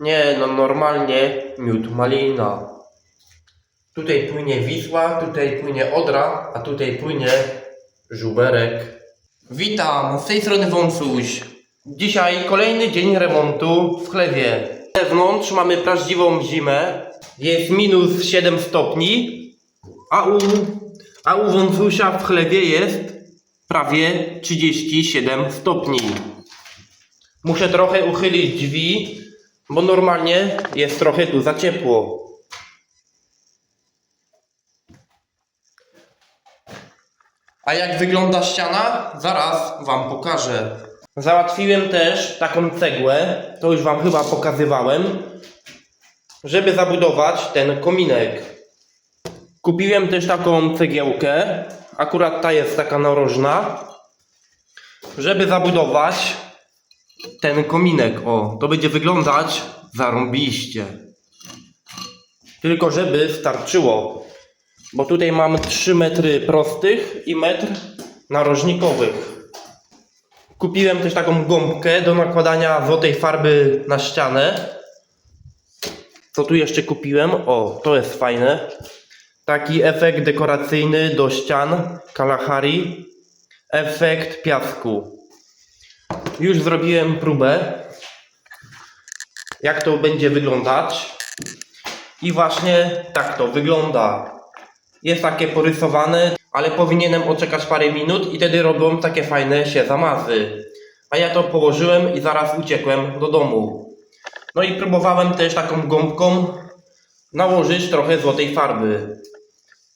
Nie, no normalnie miód malina. Tutaj płynie Wisła, tutaj płynie Odra, a tutaj płynie Żuberek. Witam, z tej strony Wąsuś. Dzisiaj kolejny dzień remontu w chlewie. Z zewnątrz mamy prawdziwą zimę. Jest minus 7 stopni, a u, a u Wąsusia w chlewie jest prawie 37 stopni. Muszę trochę uchylić drzwi, bo normalnie jest trochę tu za ciepło. A jak wygląda ściana? Zaraz Wam pokażę. Załatwiłem też taką cegłę, to już Wam chyba pokazywałem, żeby zabudować ten kominek. Kupiłem też taką cegiełkę, akurat ta jest taka narożna, żeby zabudować ten kominek. O, to będzie wyglądać zarąbiście. Tylko żeby starczyło. Bo tutaj mam 3 metry prostych i metr narożnikowych. Kupiłem też taką gąbkę do nakładania złotej farby na ścianę. Co tu jeszcze kupiłem? O, to jest fajne. Taki efekt dekoracyjny do ścian Kalahari. Efekt piasku. Już zrobiłem próbę, jak to będzie wyglądać. I właśnie tak to wygląda. Jest takie porysowane, ale powinienem oczekać parę minut i wtedy robią takie fajne się zamazy. A ja to położyłem i zaraz uciekłem do domu. No i próbowałem też taką gąbką nałożyć trochę złotej farby.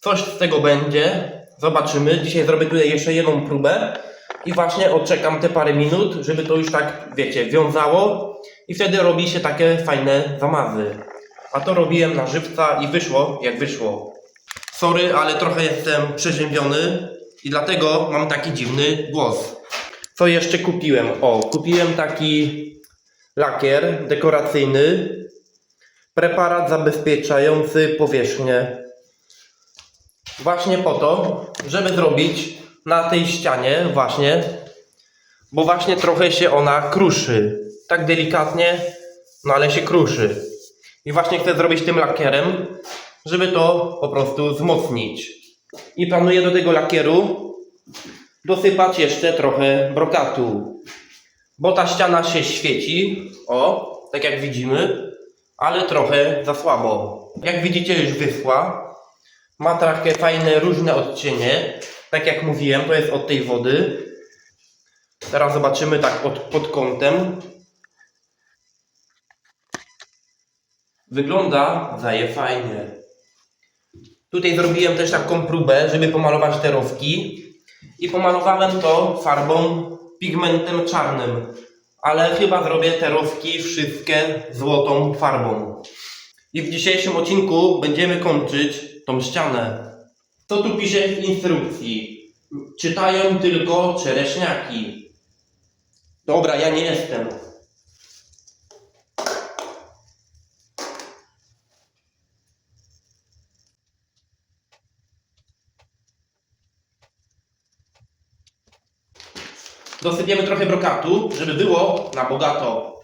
Coś z tego będzie. Zobaczymy. Dzisiaj zrobię tutaj jeszcze jedną próbę. I właśnie odczekam te parę minut, żeby to już tak, wiecie, wiązało. I wtedy robi się takie fajne zamazy. A to robiłem na żywca i wyszło jak wyszło. Sorry, ale trochę jestem przeziębiony i dlatego mam taki dziwny głos. Co jeszcze kupiłem? O, kupiłem taki lakier dekoracyjny. Preparat zabezpieczający powierzchnię. Właśnie po to, żeby zrobić na tej ścianie właśnie, bo właśnie trochę się ona kruszy. Tak delikatnie, no ale się kruszy. I właśnie chcę zrobić tym lakierem, żeby to po prostu wzmocnić. I planuję do tego lakieru dosypać jeszcze trochę brokatu. Bo ta ściana się świeci, o, tak jak widzimy, ale trochę za słabo. Jak widzicie już wyschła. Ma takie fajne, różne odcienie. Tak jak mówiłem, to jest od tej wody. Teraz zobaczymy tak od, pod kątem. Wygląda zaje fajnie. Tutaj zrobiłem też taką próbę, żeby pomalować te rowki. I pomalowałem to farbą pigmentem czarnym. Ale chyba zrobię te rowki wszystkie złotą farbą. I w dzisiejszym odcinku będziemy kończyć tą ścianę. Co tu pisze w instrukcji? Czytają tylko czereśniaki. Dobra, ja nie jestem. Dosypiemy trochę brokatu, żeby było na bogato.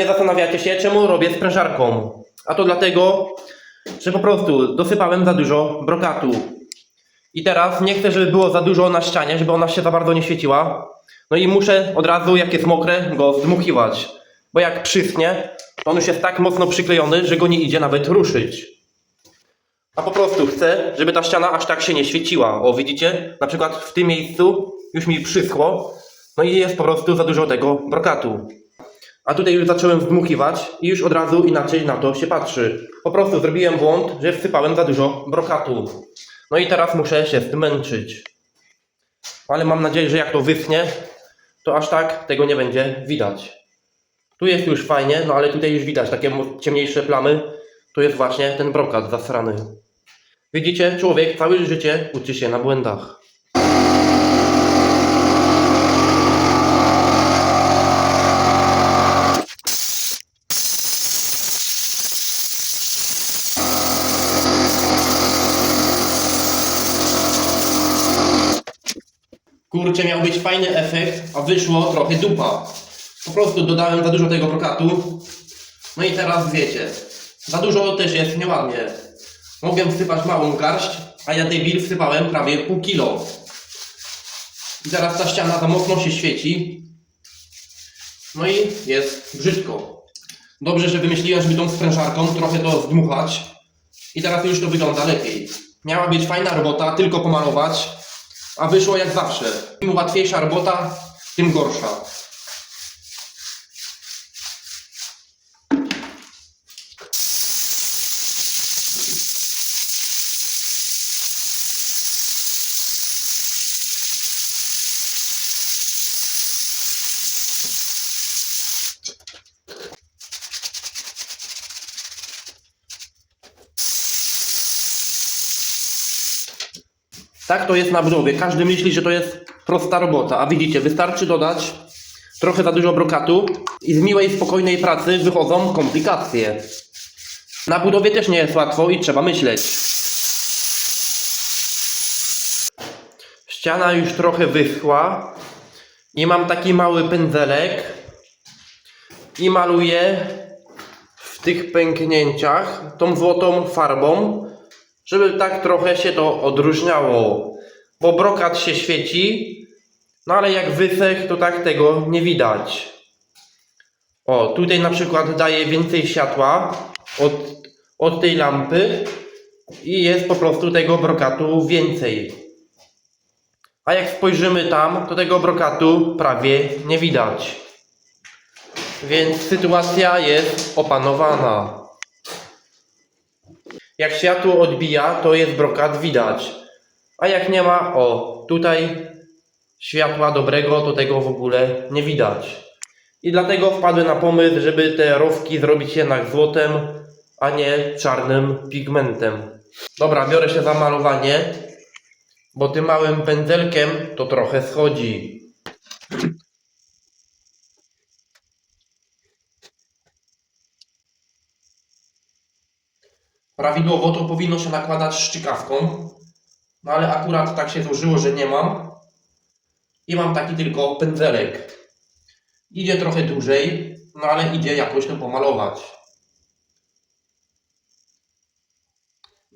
Pewnie zastanawiacie się, czemu robię sprężarką. A to dlatego, że po prostu dosypałem za dużo brokatu. I teraz nie chcę, żeby było za dużo na ścianie, żeby ona się za bardzo nie świeciła. No i muszę od razu, jak jest mokre, go zdmuchiwać. Bo jak przyschnie, to on już jest tak mocno przyklejony, że go nie idzie nawet ruszyć. A po prostu chcę, żeby ta ściana aż tak się nie świeciła. O, widzicie? Na przykład w tym miejscu już mi przyschło. No i jest po prostu za dużo tego brokatu. A tutaj już zacząłem zdmuchiwać i już od razu inaczej na to się patrzy. Po prostu zrobiłem błąd, że wsypałem za dużo brokatu. No i teraz muszę się z tym męczyć. Ale mam nadzieję, że jak to wyschnie, to aż tak tego nie będzie widać. Tu jest już fajnie, no ale tutaj już widać takie ciemniejsze plamy. To jest właśnie ten brokat zasrany. Widzicie, człowiek całe życie uczy się na błędach. Kurczę, miał być fajny efekt, a wyszło trochę dupa. Po prostu dodałem za dużo tego brokatu. No i teraz wiecie, za dużo też jest nieładnie. Mogłem wsypać małą garść, a ja debil wsypałem prawie pół kilo. I teraz ta ściana za mocno się świeci. No i jest brzydko. Dobrze, że wymyśliłem, żeby tą sprężarką trochę to zdmuchać. I teraz już to wygląda lepiej. Miała być fajna robota, tylko pomalować, a wyszło jak zawsze. Im łatwiejsza robota, tym gorsza. Tak to jest na budowie. Każdy myśli, że to jest prosta robota, a widzicie, wystarczy dodać trochę za dużo brokatu i z miłej, spokojnej pracy wychodzą komplikacje. Na budowie też nie jest łatwo i trzeba myśleć. Ściana już trochę wyschła i mam taki mały pędzelek i maluję w tych pęknięciach tą złotą farbą, żeby tak trochę się to odróżniało. Bo brokat się świeci, no ale jak wysech, to tak tego nie widać. O, tutaj na przykład daje więcej światła od, od tej lampy i jest po prostu tego brokatu więcej. A jak spojrzymy tam, to tego brokatu prawie nie widać. Więc sytuacja jest opanowana. Jak światło odbija, to jest brokat widać. A jak nie ma, o, tutaj światła dobrego, to tego w ogóle nie widać. I dlatego wpadłem na pomysł, żeby te rowki zrobić jednak złotem, a nie czarnym pigmentem. Dobra, biorę się za malowanie, bo tym małym pędzelkiem to trochę schodzi. Prawidłowo to powinno się nakładać szczykawką, no ale akurat tak się złożyło, że nie mam. I mam taki tylko pędzelek. Idzie trochę dłużej, no ale idzie jakoś to pomalować.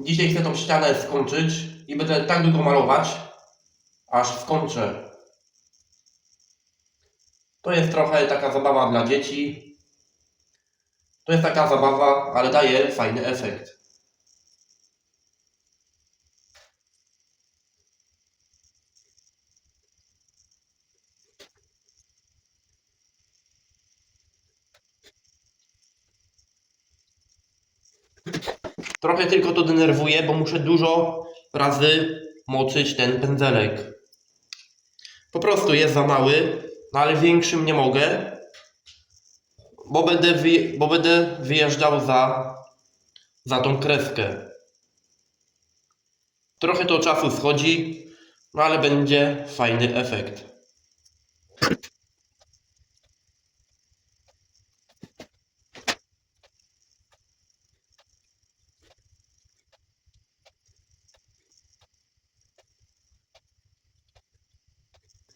Dzisiaj chcę tą ścianę skończyć i będę tak długo malować, aż skończę. To jest trochę taka zabawa dla dzieci. To jest taka zabawa, ale daje fajny efekt. Trochę tylko to denerwuje, bo muszę dużo razy moczyć ten pędzelek. Po prostu jest za mały, no ale większym nie mogę, bo będę, wyje- bo będę wyjeżdżał za, za tą kreskę. Trochę to czasu schodzi, no ale będzie fajny efekt.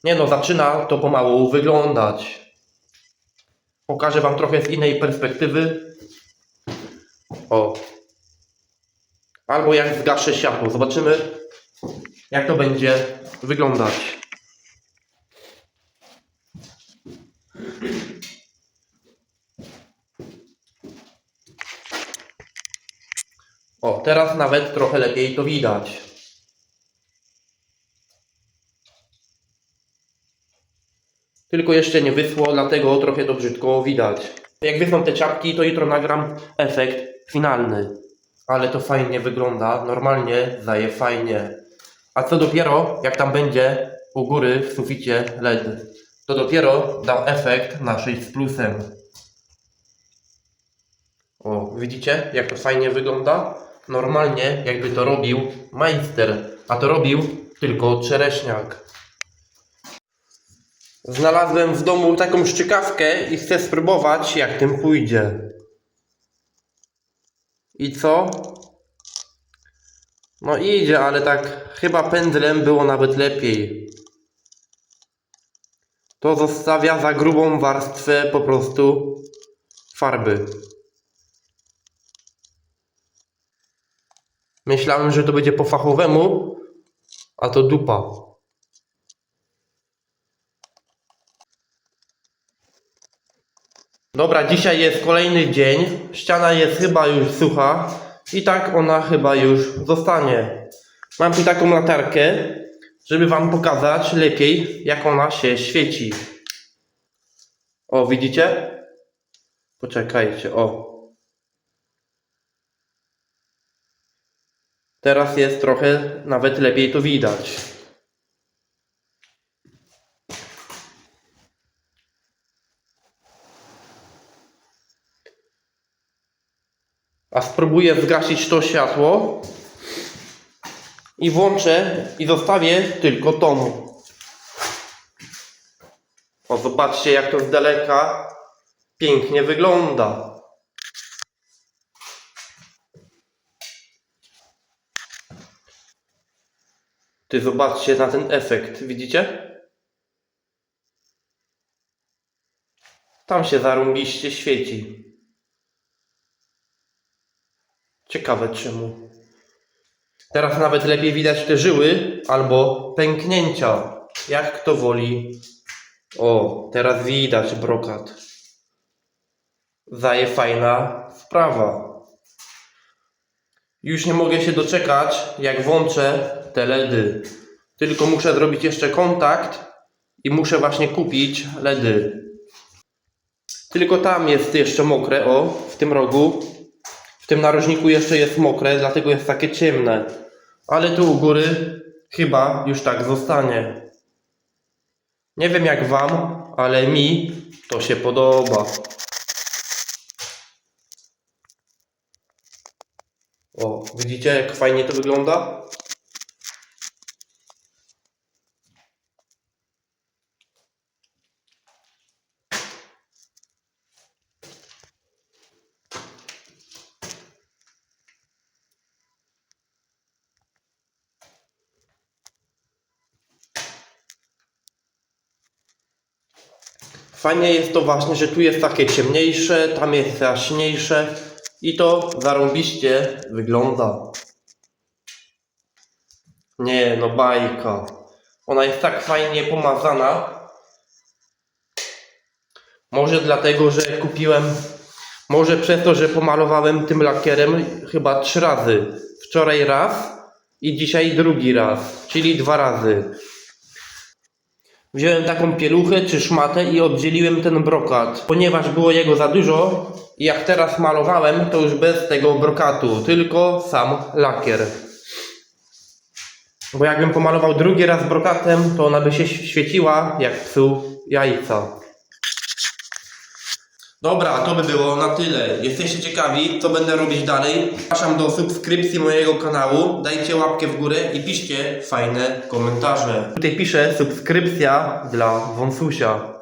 Nie no, zaczyna to pomału wyglądać. Pokażę Wam trochę z innej perspektywy. O. Albo jak zgaszę światło. Zobaczymy, jak to będzie wyglądać. O, teraz nawet trochę lepiej to widać. Tylko jeszcze nie wysło, dlatego trochę to brzydko widać. Jak wysną te czapki, to jutro nagram efekt finalny. Ale to fajnie wygląda, normalnie zaje fajnie. A co dopiero, jak tam będzie u góry w suficie LED, to dopiero da efekt na 6 z plusem. O, widzicie jak to fajnie wygląda? Normalnie jakby to robił majster, a to robił tylko czereśniak. Znalazłem w domu taką szczykawkę i chcę spróbować jak tym pójdzie. I co? No idzie, ale tak chyba pędzlem było nawet lepiej. To zostawia za grubą warstwę po prostu farby. Myślałem, że to będzie po fachowemu, a to dupa. Dobra, dzisiaj jest kolejny dzień. Ściana jest chyba już sucha i tak ona chyba już zostanie. Mam tu taką latarkę, żeby Wam pokazać lepiej, jak ona się świeci. O, widzicie? Poczekajcie, o. Teraz jest trochę nawet lepiej to widać. A spróbuję zgasić to światło i włączę i zostawię tylko tą. O, zobaczcie jak to z daleka pięknie wygląda. Ty zobaczcie na ten efekt, widzicie? Tam się zarąbiście świeci. Ciekawe czemu. Teraz nawet lepiej widać te żyły albo pęknięcia. Jak kto woli. O, teraz widać brokat. Zaje fajna sprawa. Już nie mogę się doczekać, jak włączę te LEDy. Tylko muszę zrobić jeszcze kontakt i muszę właśnie kupić LEDy. Tylko tam jest jeszcze mokre, o, w tym rogu. Tym narożniku jeszcze jest mokre, dlatego jest takie ciemne. Ale tu u góry chyba już tak zostanie. Nie wiem jak wam, ale mi to się podoba. O, widzicie jak fajnie to wygląda? Fajnie jest to właśnie, że tu jest takie ciemniejsze, tam jest jaśniejsze i to zarąbiście wygląda. Nie, no bajka. Ona jest tak fajnie pomazana. Może dlatego, że kupiłem, może przez to, że pomalowałem tym lakierem chyba trzy razy. Wczoraj raz i dzisiaj drugi raz, czyli dwa razy. Wziąłem taką pieluchę czy szmatę i oddzieliłem ten brokat, ponieważ było jego za dużo i jak teraz malowałem, to już bez tego brokatu, tylko sam lakier. Bo jakbym pomalował drugi raz brokatem, to ona by się świeciła jak psu jajca. Dobra, to by było na tyle. Jesteście ciekawi, co będę robić dalej? Zapraszam do subskrypcji mojego kanału, dajcie łapkę w górę i piszcie fajne komentarze. Tutaj piszę subskrypcja dla Wąsusia.